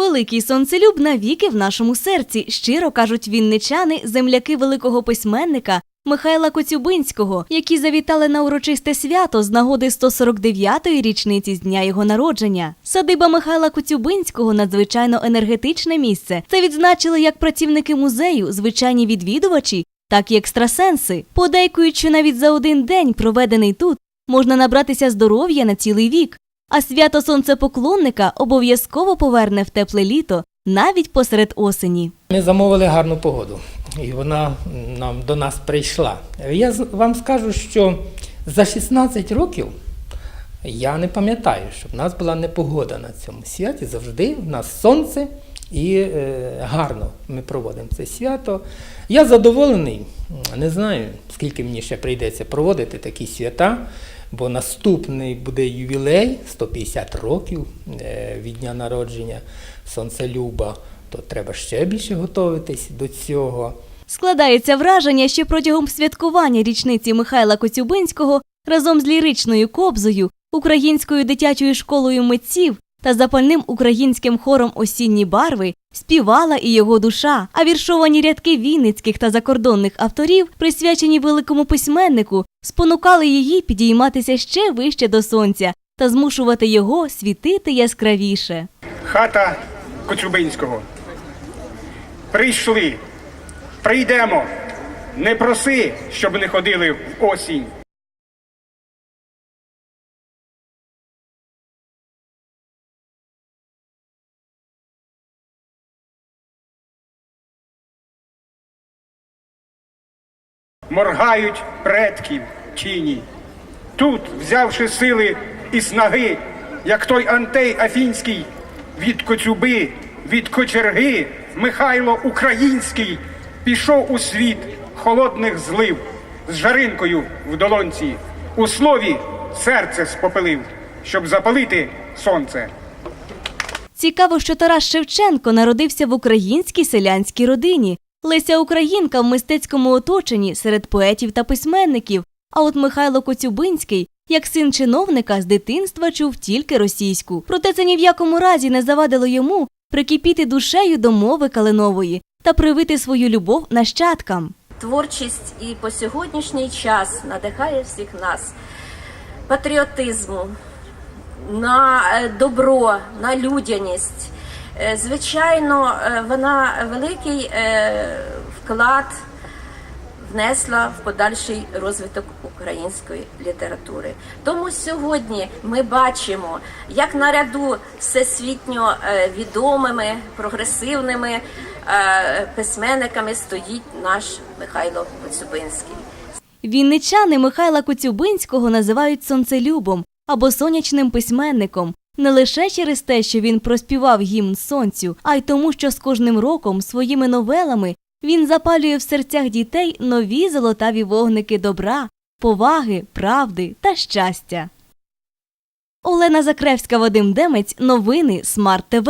Великий сонцелюб навіки в нашому серці, щиро кажуть вінничани, земляки великого письменника Михайла Коцюбинського, які завітали на урочисте свято з нагоди 149-ї річниці з дня його народження. Садиба Михайла Коцюбинського надзвичайно енергетичне місце. Це відзначили як працівники музею, звичайні відвідувачі, так і екстрасенси. Подейкують, що навіть за один день, проведений тут, можна набратися здоров'я на цілий вік. А свято сонцепоклонника обов'язково поверне в тепле літо навіть посеред осені. Ми замовили гарну погоду, і вона нам до нас прийшла. Я вам скажу, що за 16 років я не пам'ятаю, щоб в нас була непогода на цьому святі. Завжди в нас сонце і е, гарно ми проводимо це свято. Я задоволений, не знаю, скільки мені ще прийдеться проводити такі свята, бо наступний буде ювілей 150 років е, від дня народження сонцелюба, то треба ще більше готуватись до цього. Складається враження, що протягом святкування річниці Михайла Коцюбинського разом з ліричною кобзою, українською дитячою школою митців та запальним українським хором осінні барви співала і його душа. А віршовані рядки вінницьких та закордонних авторів, присвячені великому письменнику, спонукали її підійматися ще вище до сонця та змушувати його світити яскравіше. Хата Коцюбинського. Прийшли, прийдемо. Не проси, щоб не ходили в осінь. Моргають предків тіні. Тут, взявши сили і снаги, як той Антей Афінський, від Коцюби, від кочерги, Михайло Український пішов у світ холодних злив з жаринкою в долонці. У слові серце спопелив, щоб запалити сонце. Цікаво, що Тарас Шевченко народився в українській селянській родині. Леся Українка в мистецькому оточенні серед поетів та письменників. А от Михайло Коцюбинський, як син чиновника, з дитинства чув тільки російську. Проте це ні в якому разі не завадило йому прикипіти душею до мови калинової та привити свою любов нащадкам. Творчість і по сьогоднішній час надихає всіх нас патріотизму, на е, добро, на людяність. Е, Звичайно, е, вона великий е, вклад внесла в подальший розвиток української літератури. Тому сьогодні ми бачимо, як наряду всесвітньо відомими прогресивними письменниками стоїть наш Михайло Коцюбинський. Вінничани Михайла Коцюбинського називають сонцелюбом або сонячним письменником. Не лише через те, що він проспівав гімн сонцю, а й тому, що з кожним роком своїми новелами він запалює в серцях дітей нові золотаві вогники добра, поваги, правди та щастя. Олена Закревська, Вадим Демець. Новини Смарт ТВ.